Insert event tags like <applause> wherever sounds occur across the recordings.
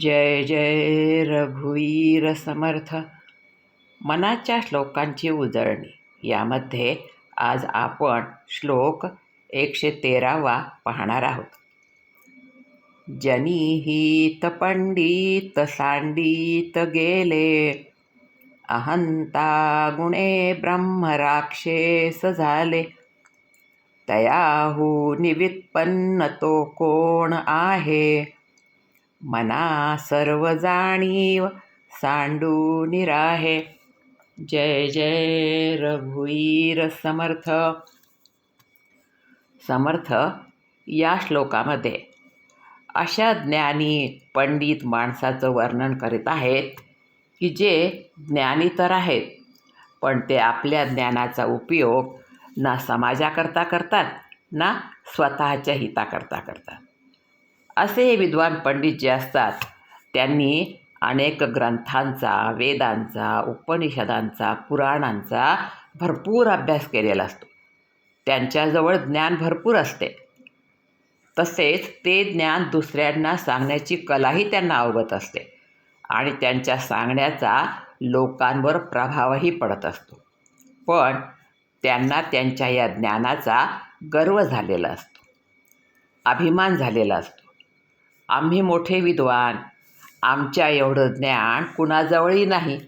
जय जय रघुवीर समर्थ. मनाच्या श्लोकांची उजळणी. यामध्ये आज आपण श्लोक एकशे तेरावा पाहणार आहोत. जनिहित पंडित सांडित गेले. अहंता गुणे ब्रह्मराक्षेस झाले तयाहू निवित्पन्न तो कोण आहे? मना सर्व जाणीव सांडू निराहे जय जय रघुवीर समर्थ. समर्थ या श्लोकामध्ये अशा ज्ञानी पंडित माणसाचं वर्णन करीत आहेत की जे ज्ञानी तर आहेत पण ते आपल्या ज्ञानाचा उपयोग ना समाजाकरता करतात ना स्वतःच्या हिताकरता करतात. असे हे विद्वान पंडित जे असतात त्यांनी अनेक ग्रंथांचा वेदांचा उपनिषदांचा पुराणांचा भरपूर अभ्यास केलेला असतो. त्यांच्याजवळ ज्ञान भरपूर असते. तसेच ते ज्ञान दुसऱ्यांना सांगण्याची कलाही त्यांना अवगत असते आणि त्यांच्या सांगण्याचा लोकांवर प्रभावही पडत असतो. पण त्यांना त्यांच्या या ज्ञानाचा गर्व झालेला असतो. अभिमान झालेला असतो. आम्ही मोठे विद्वान. आमच्या एवढं ज्ञान कुणाजवळही नाही.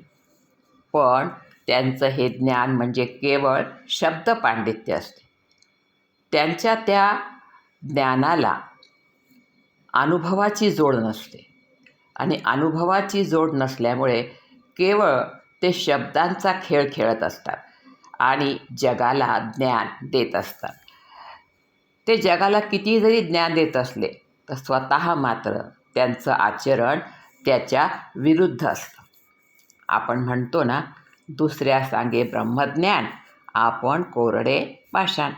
पण त्यांचं हे ज्ञान म्हणजे केवळ शब्द पांडित्य असते. त्यांच्या त्या ज्ञानाला अनुभवाची जोड नसते. आणि अनुभवाची जोड नसल्यामुळे केवळ ते शब्दांचा खेळ खेळत असतात आणि जगाला ज्ञान देत असतात. ते जगाला किती जरी ज्ञान देत असले तर स्वतः मात्र त्यांचं आचरण त्याच्या विरुद्ध असतं. आपण म्हणतो ना दुसऱ्या सांगे ब्रह्मज्ञान आपण कोरडे पाषाण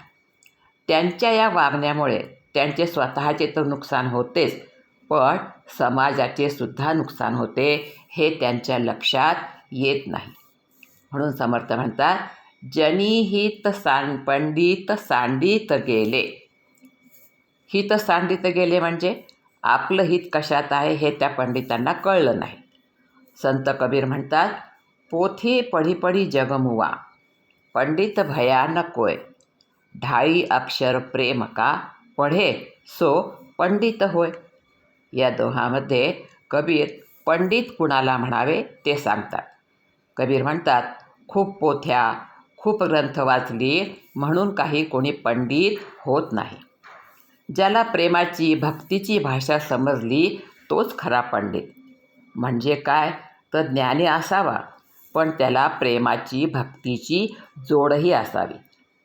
त्यांच्या या वागण्यामुळे त्यांचे स्वतःचे तर नुकसान होतेच पण समाजाचे सुद्धा नुकसान होते हे त्यांच्या लक्षात येत नाही. म्हणून समर्थ म्हणतात जनी हित सांड पंडित सांडित गेले. हित सांडित गेले म्हणजे आपलं हित कशात आहे हे त्या पंडितांना कळलं नाही. संत कबीर म्हणतात पोथी पढी पढी जगमुवा पंडित भयानकोय ढाळी अक्षर प्रेम का पढे सो पंडित होय. या दोहामध्ये कबीर पंडित कुणाला म्हणावे ते सांगतात. कबीर म्हणतात खूप पोथ्या खूप ग्रंथ वाचली म्हणून काही कोणी पंडित होत नाही. ज्याला प्रेमाची भक्तीची भाषा समजली तोच खरा पंडित. म्हणजे काय? तर ज्ञानी असावा पण त्याला प्रेमाची भक्तीची जोडही असावी.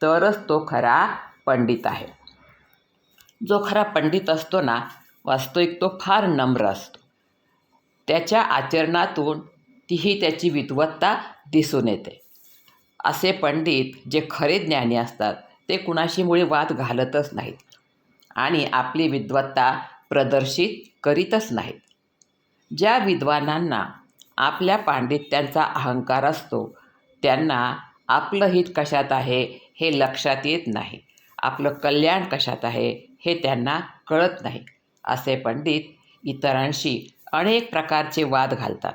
तरच तो खरा पंडित आहे. जो खरा पंडित असतो ना वास्तविक तो फार नम्र असतो. त्याच्या आचरणातून तीही त्याची विद्वत्ता दिसून येते. असे पंडित जे खरे ज्ञानी असतात ते कुणाशी मुळे वाद घालतच नाहीत. आणि आपली विद्वत्ता प्रदर्शित करीतच नाहीत. ज्या विद्वानांना आपल्या पांडित्यांचा अहंकार असतो त्यांना आपलं हित कशात आहे हे लक्षात येत नाही. आपलं कल्याण कशात आहे हे त्यांना कळत नाही असे पंडित इतरांशी अनेक प्रकारचे वाद घालतात.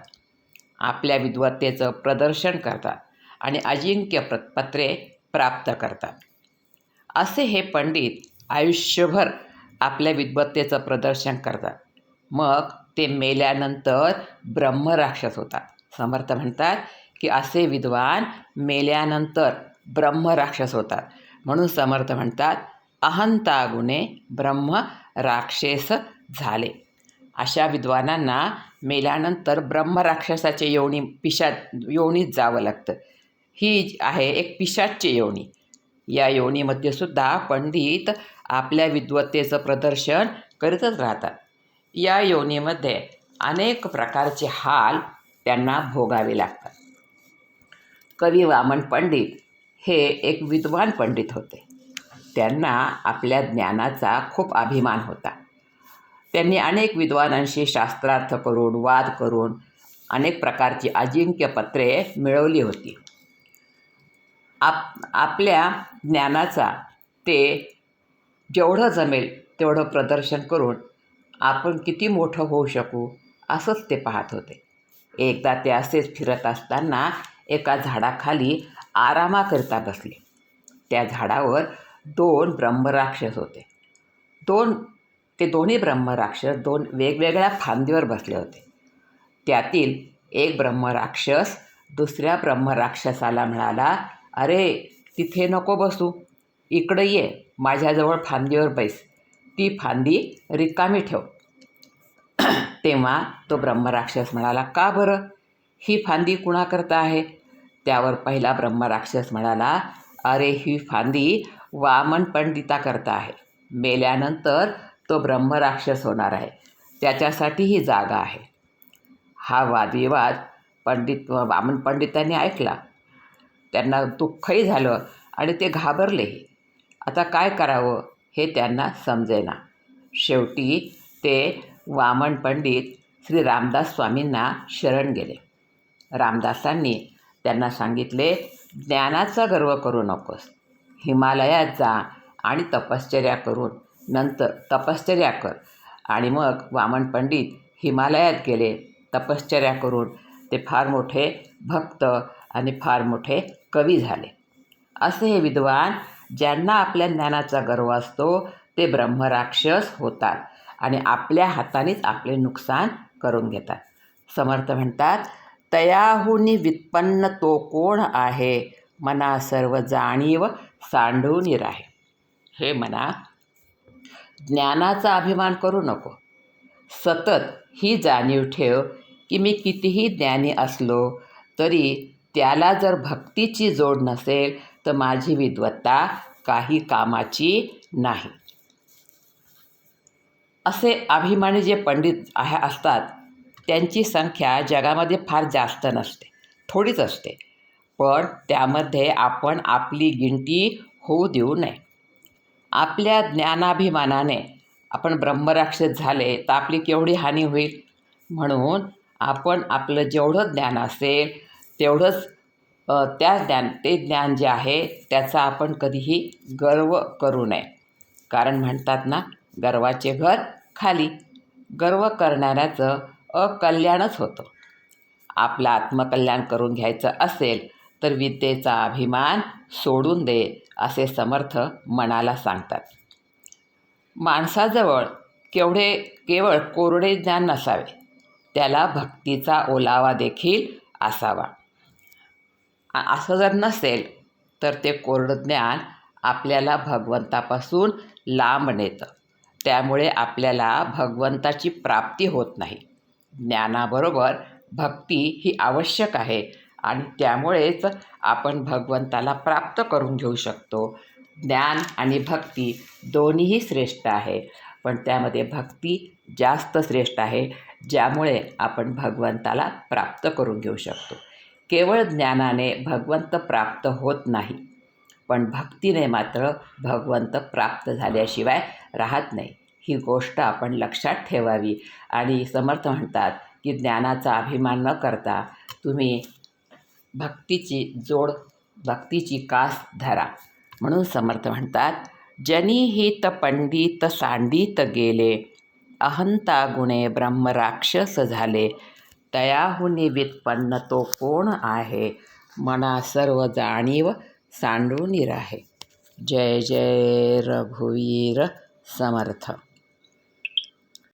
आपल्या विद्वत्तेचं प्रदर्शन करतात आणि अजिंक्य पत्रे प्राप्त करतात. असे हे पंडित आयुष्यभर आपल्या विद्वत्तेचं प्रदर्शन करतात. मग ते मेल्यानंतर ब्रह्मराक्षस होतात. समर्थ म्हणतात की असे विद्वान मेल्यानंतर ब्रह्मराक्षस होतात. म्हणून समर्थ म्हणतात अहंता गुणे ब्रह्म राक्षस झाले. अशा विद्वानांना मेल्यानंतर ब्रह्मराक्षसाचे योनी पिशात योनीत जावं लागतं. ही आहे एक पिशाची योनी. या योनीमध्ये सुद्धा पंडित आपल्या विद्वत्तेचं प्रदर्शन करीतच राहतात. या योनीमध्ये अनेक प्रकारचे हाल त्यांना भोगावे लागतात. कवी वामन पंडित हे एक विद्वान पंडित होते. त्यांना आपल्या ज्ञानाचा खूप अभिमान होता. त्यांनी अनेक विद्वानांशी शास्त्रार्थ करून वाद करून अनेक प्रकारची अजिंक्य पत्रे मिळवली होती. आप आपल्या ज्ञानाचा ते जेवढं जमेल तेवढं प्रदर्शन करून आपण किती मोठं होऊ शकू असंच ते पाहत होते. एकदा ते असेच फिरत असताना एका झाडाखाली आरामाकरिता बसले. त्या झाडावर दोन ब्रह्मराक्षस होते. दोन ते दोन्ही ब्रह्मराक्षस दोन वेगवेगळ्या फांदीवर बसले होते. त्यातील एक ब्रह्मराक्षस दुसऱ्या ब्रह्मराक्षसाला म्हणाला अरे तिथे नको बसू. इकडं ये. माझ्याजवळ फांदीवर बैस. ती फांदी रिकामी ठेव. <clears throat> तेव्हा तो ब्रह्मराक्षस म्हणाला का बरं? ही फांदी कुणाकरता आहे? त्यावर पहिला ब्रह्मराक्षस म्हणाला अरे ही फांदी वामन पंडिताकरता आहे. मेल्यानंतर तो ब्रह्मराक्षस होणार आहे. त्याच्यासाठी ही जागा आहे. हा वादविवाद पंडित वामन पंडितांनी ऐकला. त्यांना दुःखही झालं आणि ते घाबरलेही. आता काय करावं हे त्यांना समजेना. शेवटी ते वामन पंडित श्री रामदास स्वामींना शरण गेले. रामदासांनी त्यांना सांगितले ज्ञानाचा गर्व करू नकोस. हिमालयात जा आणि तपश्चर्या करून नंतर तपश्चर्या कर. आणि मग वामन पंडित हिमालयात गेले तपश्चर्या करून ते फार मोठे भक्त आणि फार मोठे कवी झाले. असे हे विद्वान ज्यांना आपल्या ज्ञानाचा गर्व असतो ते ब्रह्मराक्षस होतात आणि आपल्या हातानेच आपले नुकसान करून घेतात. समर्थ म्हणतात तयाहुनी व्युत्पन्न तो कोण आहे? मना सर्व जाणीव सांडून राहे. हे मना ज्ञानाचा अभिमान करू नको. सतत ही जाणीव ठेव की मी कितीही ज्ञानी असलो तरी त्याला जर भक्तीची जोड नसेल तर माझी विद्वत्ता काही कामाची नाही. असे अभिमानी जे पंडित आहे असतात त्यांची संख्या जगामध्ये फार जास्त नसते थोडीच असते. पण त्यामध्ये आपण आपली गिनती होऊ देऊ नये. आपल्या ज्ञानाभिमानाने आपण ब्रह्मराक्षस झाले तर आपली केवढी हानी होईल? म्हणून आपण आपलं जेवढं ज्ञान असेल तेवढंच त्या ज्ञान ते ज्ञान जे आहे त्याचा आपण कधीही गर्व करू नये. कारण म्हणतात ना गर्वाचे घर खाली. गर्व करणाऱ्याचं अकल्याणच होतं. आपलं आत्मकल्याण करून घ्यायचं असेल तर विद्येचा अभिमान सोडून दे असे समर्थ मनाला सांगतात. माणसाजवळ केवढे केवळ कोरडे ज्ञान नसावे. त्याला भक्तीचा ओलावा देखील असावा. असं जर नसेल तर ते कोरडं ज्ञान आपल्याला भगवंतापासून लांब नेतं. त्यामुळे आपल्याला भगवंताची प्राप्ती होत नाही. ज्ञानाबरोबर भक्ती ही आवश्यक आहे आणि त्यामुळेच आपण भगवंताला प्राप्त करून घेऊ शकतो. ज्ञान आणि भक्ती दोन्हीही श्रेष्ठ आहे. पण त्यामध्ये भक्ती जास्त श्रेष्ठ आहे ज्यामुळे आपण भगवंताला प्राप्त करून घेऊ शकतो. केवळ ज्ञानाने भगवंत प्राप्त होत नाही पण भक्तीने मात्र भगवंत प्राप्त झाल्याशिवाय राहत नाही. ही गोष्ट आपण लक्षात ठेवावी आणि समर्थ म्हणतात की ज्ञानाचा अभिमान न करता तुम्ही भक्तीची जोड भक्तीची कास धरा. म्हणून समर्थ म्हणतात जनी हित पंडित सांडित गेले अहंता गुणे ब्रह्मराक्षस झाले तयाहुनी व्युत्पन्न तो कोण आहे? मना सर्व जाणीव सांडून राहे. जय जय रघुवीर समर्थ.